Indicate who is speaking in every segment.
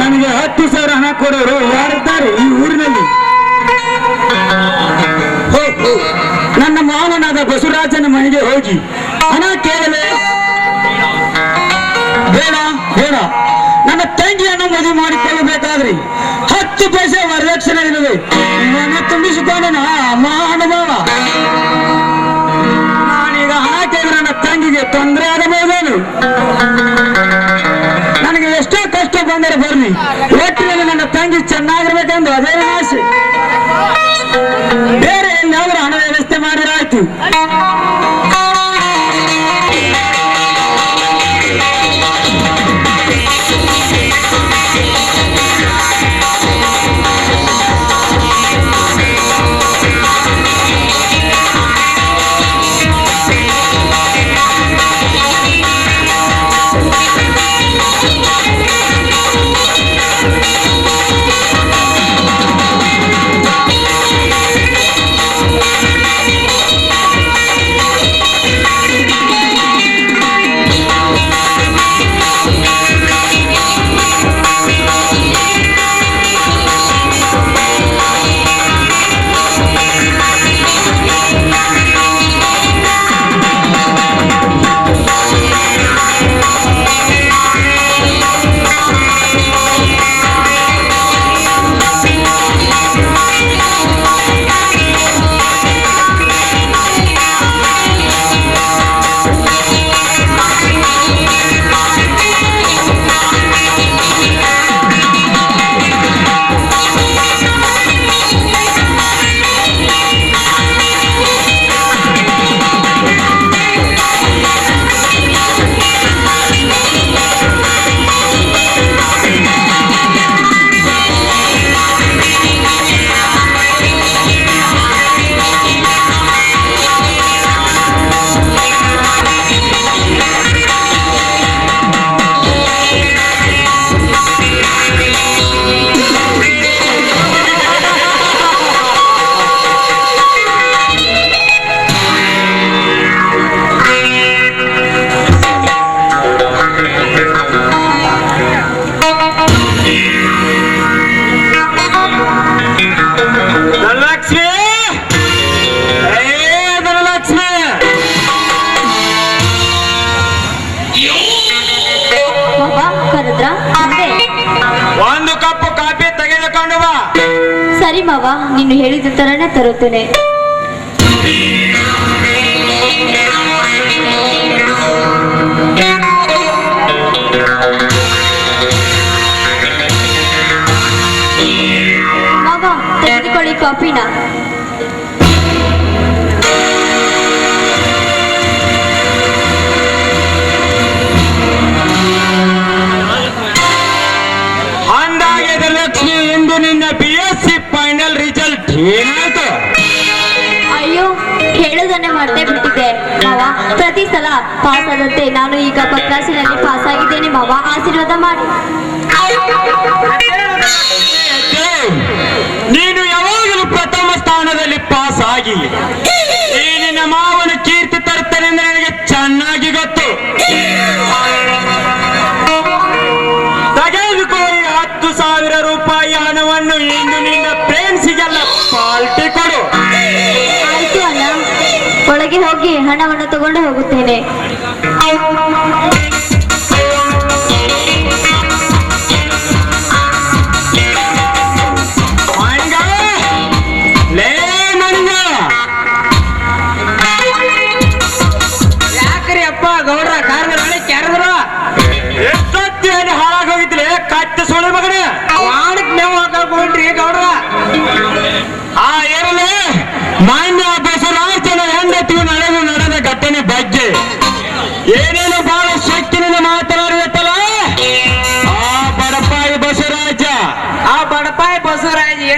Speaker 1: ನನಗೆ ಹತ್ತು ಸಾವಿರ ಹಣ ಕೊಡೋರು ಯಾರಿದ್ದಾರೆ ಈ ಊರಿನಲ್ಲಿ. ನನ್ನ ಮಾವನಾದ ಬಸವರಾಜನ ಮನೆಗೆ ಹೋಗಿ ಕೇಳಲೆ? ಬೇಡ ಬೇಡ. ನನ್ನ ತಂಗಿಯನ್ನು ಮದುವೆ ಮಾಡಿಕೊಳ್ಳಬೇಕಾದ್ರಿ ಹತ್ತು ಪೈಸೆ ವರದಕ್ಷಿಣೆ ಇಲ್ಲದೆ ನನ್ನ ತುಂಬಿಸಿಕೊಂಡು ನಾ ಮಹಾನುಭಾವ. ನಾನೀಗ ಹಾಕಿದ್ರೆ ನನ್ನ ತಂಗಿಗೆ ತೊಂದರೆ ಆಗಬಹುದೇನು? ನನಗೆ ಎಷ್ಟೋ ಕಷ್ಟ ಬಂದರೆ ಬರ್ಲಿ ಒಟ್ಟಿನಲ್ಲಿ ನನ್ನ ತಂಗಿ ಚೆನ್ನಾಗಿರ್ಬೇಕೆಂದು ಅದೇ ಆಸೆ. ಬೇರೆ ಎಲ್ಲಾದ್ರೂ ಹಣ
Speaker 2: ಮಾವ ತೆಗೆದುಕೊಳ್ಳಿ ಕಾಫಿನ.
Speaker 1: ಅಂದಾಗೆ ಲಕ್ಷ್ಮಿ ಇಂದು ನಿನ್ನ B S C final result ಏನಾಯ್ತು
Speaker 2: ಪ್ರತಿ ಸಲ ಪಾಸ್ ಆದಂತೆ ನಾನು ಈಗ ಪತ್ರಾಸಿನಲ್ಲಿ ಪಾಸ್ ಆಗಿದ್ದೇನೆ ಮಾವ, ಆಶೀರ್ವಾದ ಮಾಡಿ.
Speaker 1: ನೀನು ಯಾವಾಗಲೂ ಪ್ರಥಮ ಸ್ಥಾನದಲ್ಲಿ ಪಾಸ್ ನಿನ್ನ ಮಾವನ
Speaker 2: ಹೋಗಿ ಹಣವನ್ನು ತಗೊಂಡು ಹೋಗುತ್ತೇನೆ.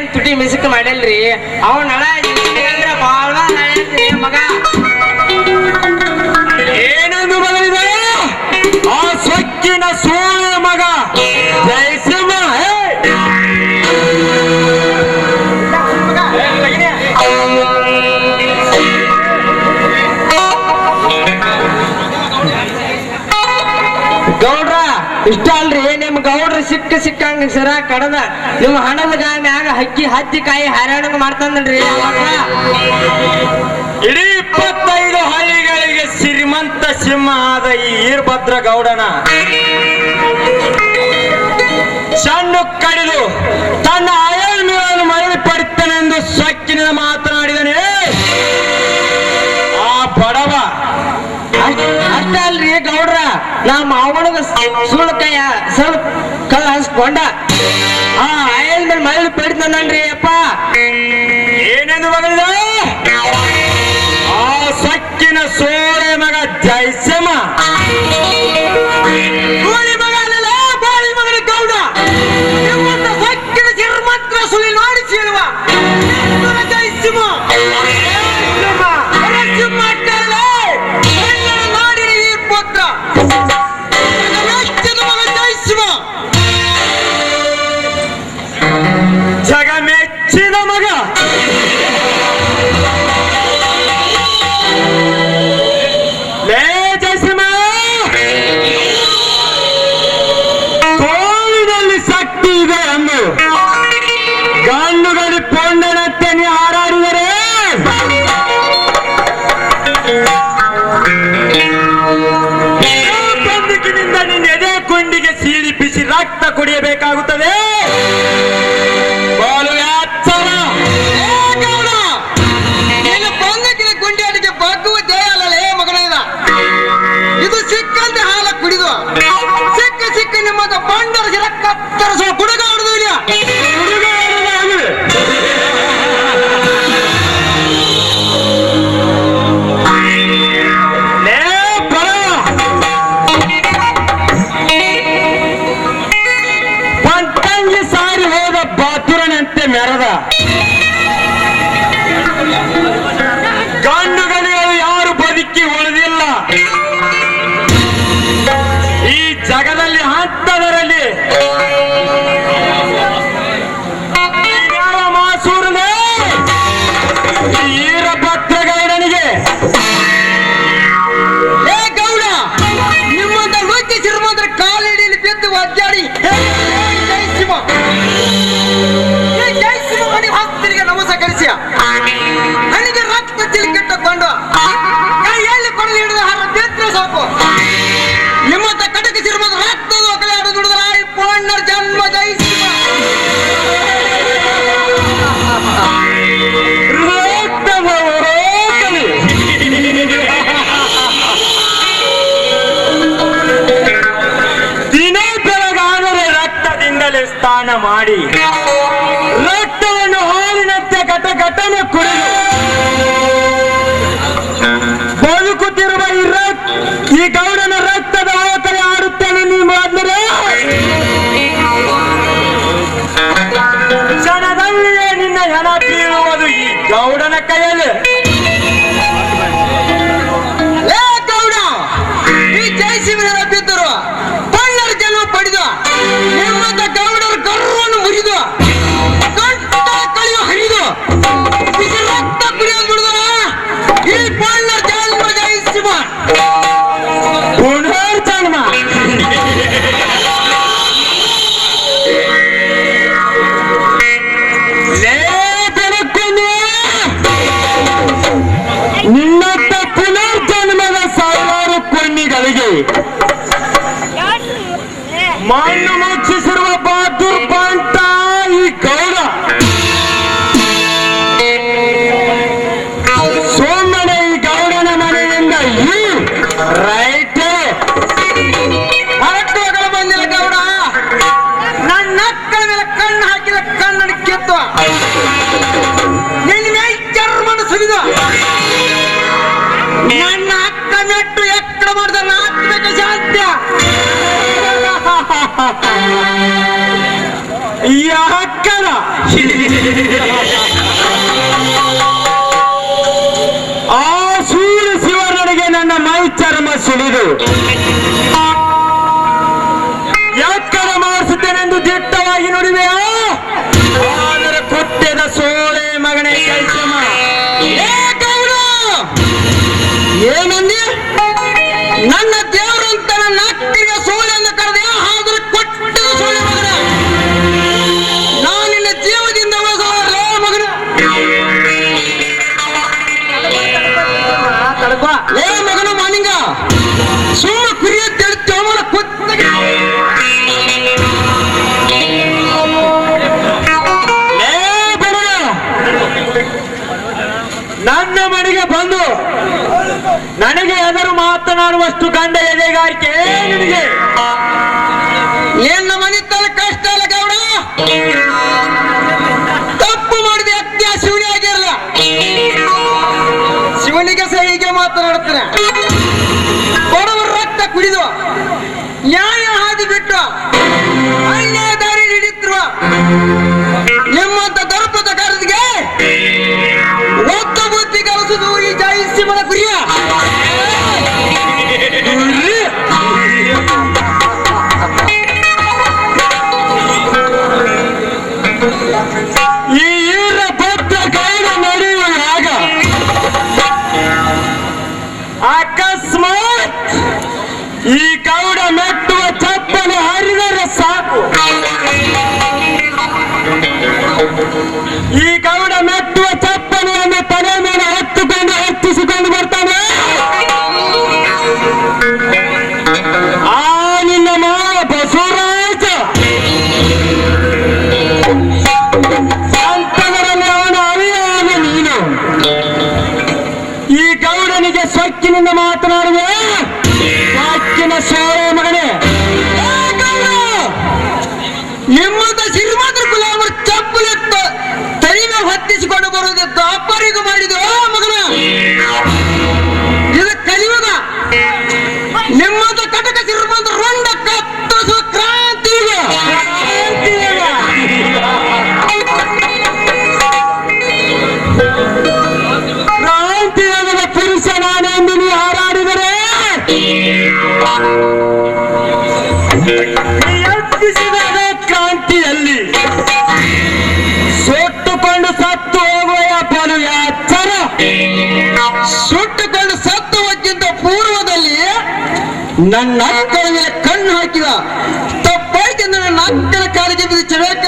Speaker 3: ಏನ್ ತುಟಿ ಮಿಸಕ್ ಮಾಡಿಲ್ರಿ? ಅವ್ ನಳ ಬಾಳ ಮಗ.
Speaker 1: ಏನೆಂದು ಬದಲಿದೆ ಆ ಸೊಕ್ಕಿನ ಸೋಳ ಮಗ
Speaker 3: ಸಿಕ್ಕ ಸಿಕ್ಕಂಗ ಸರ ಕಡದ ನಿಮ್ಮ ಹಣದ ಗಾಯ ಮ್ಯಾಗ ಹಕ್ಕಿ ಹತ್ತಿ ಕಾಯಿ ಹೈರಾಣ ಮಾಡ್ತಂದ್ರಿ
Speaker 1: ಇಡೀ ಇಪ್ಪತ್ತೈದು ಹಳ್ಳಿಗಳಿಗೆ ಶ್ರೀಮಂತ ಸಿಂಹ ಆದ ಈ ಈರ್ಭದ್ರ ಗೌಡನ ಸಣ್ಣ ಕಡಿದು ತನ್ನ ಅಯಲ್ ಮೇಲನ್ನು ಮರಳಿ ಪಡಿತಾನೆಂದು ಸೊಕ್ಕಿನಿಂದ ಮಾತನಾಡಿದನೆ ಆ ಬಡವ.
Speaker 3: ಅಷ್ಟ ಅಲ್ರಿ ಗೌಡ್ರ ನಮ್ಮ ಮಾವನಿಗ ಸುಳ್ಳು ಕೈಯ ಸುಳ್ಳು ಕಳ್ಳ ಹಸ್ಕೊಂಡ ಆ, ಆಯಲ್ ಮೇಲೆ ಮರಳಿ ಪಡಿತಾನನ್ರಿ ಅಪ್ಪ.
Speaker 1: ಏನೇನು ಮಗಳಿದ ಆ, ಸಕ್ಕಿನ ಸೋಳೆ ಮಗ ಜೈಸಮ ಕುಡಿಯಬೇಕಾಗುತ್ತದೆ
Speaker 3: ಮಾಡಿ ರಕ್ತವನ್ನು ಹಾಲಿನಂತೆ ಕಟ ಘಟನೆ ಕುಡಿದು
Speaker 1: ಬದುಕುತ್ತಿರುವ ಈ ರಕ್ತ ಈ ಗೌಡನ ರಕ್ತದ ಆತರೆ ಆಡುತ್ತೇನೆ ನೀವು ಆದರೆ
Speaker 4: ಕ್ಷಣದಲ್ಲಿಯೇ ನಿನ್ನ
Speaker 1: ಹೆಣ ಬೀಳುವುದು ಈ ಗೌಡನ ಕೈಯಲ್ಲಿ. ಏನಾದರೂ ಮಾತನಾಡುವಷ್ಟು ಕಂಡ ಎದೆಗಾರಿಕೆ ನಿಮಗೆ
Speaker 4: ಏನ್
Speaker 1: ನಮ್ಮ ಸುಟ್ಟುಕೊಂಡು
Speaker 4: ಸತ್ತುವಕ್ಕಿಂತ ಪೂರ್ವದಲ್ಲಿ ನನ್ನ ಕಣ್ಣಿಗೆ ಕಣ್ಣು ಹಾಕಿದ. ತಪ್ಪಾಯ್ತು ನನ್ನ ನಾಲ್ಕನ ಕಾಲಿಗೆ
Speaker 1: ಚಳಕ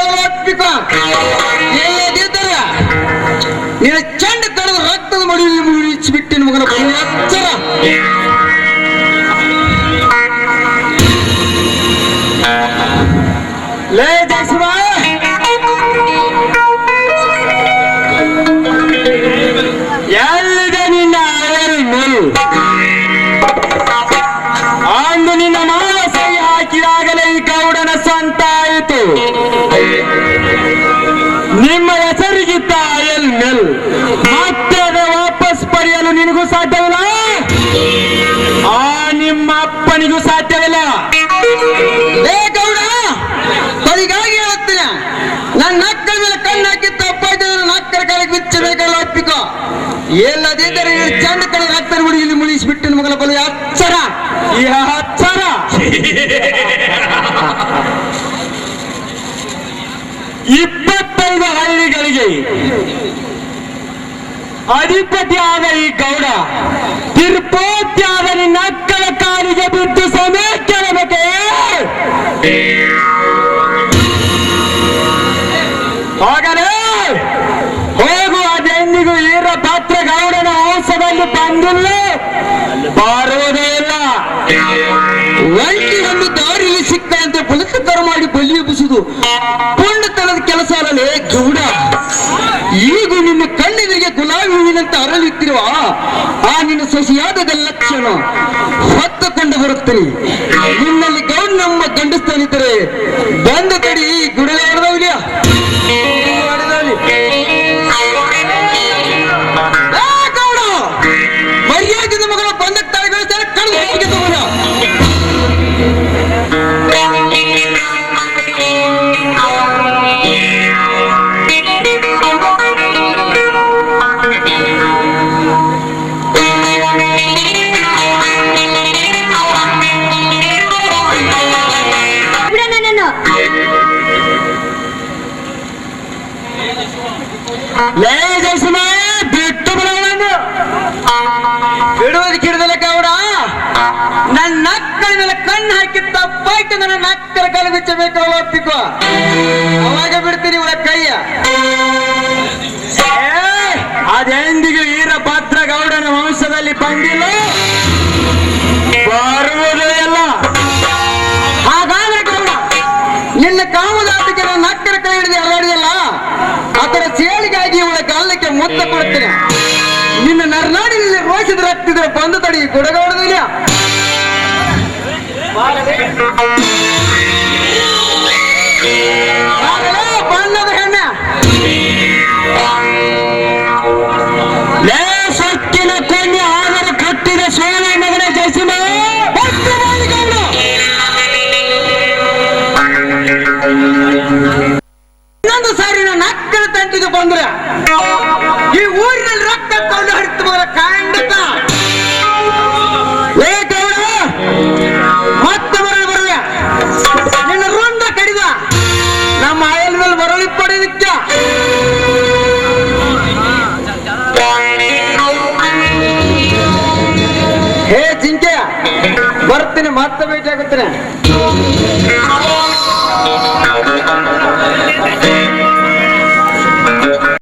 Speaker 1: ಸಾಧ್ಯವಿಲ್ಲ? ಆ ನಿಮ್ಮ ಅಪ್ಪನಿಗೂ ಸಾಧ್ಯವಿಲ್ಲ.
Speaker 4: ಸರಿಗಾಗಿ ಹೇಳುತ್ತೇನೆ ನನ್ನ ಅಕ್ಕಳ ಮೇಲೆ ಕಣ್ಣಾಕಿ ತಪ್ಪಾಯ್ತು ಅಕ್ಕರ ಕಾಲಿಗೆ ಬಿಚ್ಚಬೇಕಲ್ಲ ಅಪ್ಪಿಕೋ ಎಲ್ಲದಿದ್ದರೆ ಚಂದ ಕಡೆ ರಕ್ತನ ಗುಡಿ ಇಲ್ಲಿ ಮುಳಿಸಿಬಿಟ್ಟು ಮಗಳ ಕೊಲೆ ಅಚ್ಚರ
Speaker 1: ಈ ಅಚ್ಚರ ಇಪ್ಪತ್ತೈದು ಹಳ್ಳಿಗಳಿಗೆ ಅಧಿಪತಿಯಾದ ಈ ಗೌಡ. ತಿರುಪತಿಯಾದ ನಿನ್ನ ಅಕ್ಕಳ ಕಾಲಿಗೆ ಬಿದ್ದು ಸಮಯ ಕೇಳಬೇಕೇ? ಹೋಗಲೇ, ಹೋಗು ಅದೆಂದಿಗೂ ಈರ ಪಾತ್ರ ಗೌಡನ ಹಂಸದಲ್ಲಿ ಬಂದಿಲ್ಲ. ಬಾರುವುದೇ ಇಲ್ಲ.
Speaker 4: ಒಳ್ಳೆಯನ್ನು ದಾರಿಯಲ್ಲಿ ಸಿಕ್ಕಂತೆ ಬಲಕತ್ತರ ಮಾಡಿ ಬಲಿ ಎಬ್ಬಿಸುವುದು. ಪುಣ್ಯ ತಳದ ಕೆಲಸ ಅಲ್ಲೇ ಗೌಡ. ಈ ಮಾಡಿರುವ ಆ ನಿನ್ನ ಸೊಸೆಯಾದ ಲಕ್ಷಣ ಹೊತ್ತುಕೊಂಡು ಬರುತ್ತೇನೆ. ನಿನ್ನಲ್ಲಿ ಗೌಡ ನಮ್ಮ ಗಂಡಸ್ತನಿದ್ದರೆ ಬಂದ ತಡಿ ಗುಡಲಾಡದವ್ಲಿಯಾ ಜಯಸಮ ಬಿಟ್ಟು ಬಿಡಗಳನ್ನು ಬಿಡುವುದು ಕಿಡಿದಲಕ್ಕ ನನ್ನ ಅಕ್ಕಳ ಮೇಲೆ ಕಣ್ಣು ಹಾಕಿ ತಪ್ಪಾಯ್ತು ನನ್ನ ಅಕ್ಕರ ಕಾಲು ಬಿಚ್ಚಬೇಕು ಅವಳ ಒಪ್ಪಿಕೋ. ಅವಾಗ ಬಿಡ್ತೀನಿ ಆ ಕೈಯ.
Speaker 1: ಅದೆಂದಿಗೂ ಪಾತ್ರ ಗೌಡನ ವಂಶದಲ್ಲಿ ಬಂದಿಲ್ಲ. ಬರುವುದೇ
Speaker 4: ಅಲ್ಲ ಹಾಗಾದ ನಿನ್ನ ಕಾಮದ ಮುತ್ತ ಕೊಡ್ತೀನಿ. ನಿನ್ನ ನರ್ನಾಡಿನಲ್ಲಿ ರೋಷದ ರಕ್ತಿದ್ರೆ ಬಂದು ತಡಿ ಗುಡಗೌಡದಿಲ್ಲ ಜಗತ್ತಿನ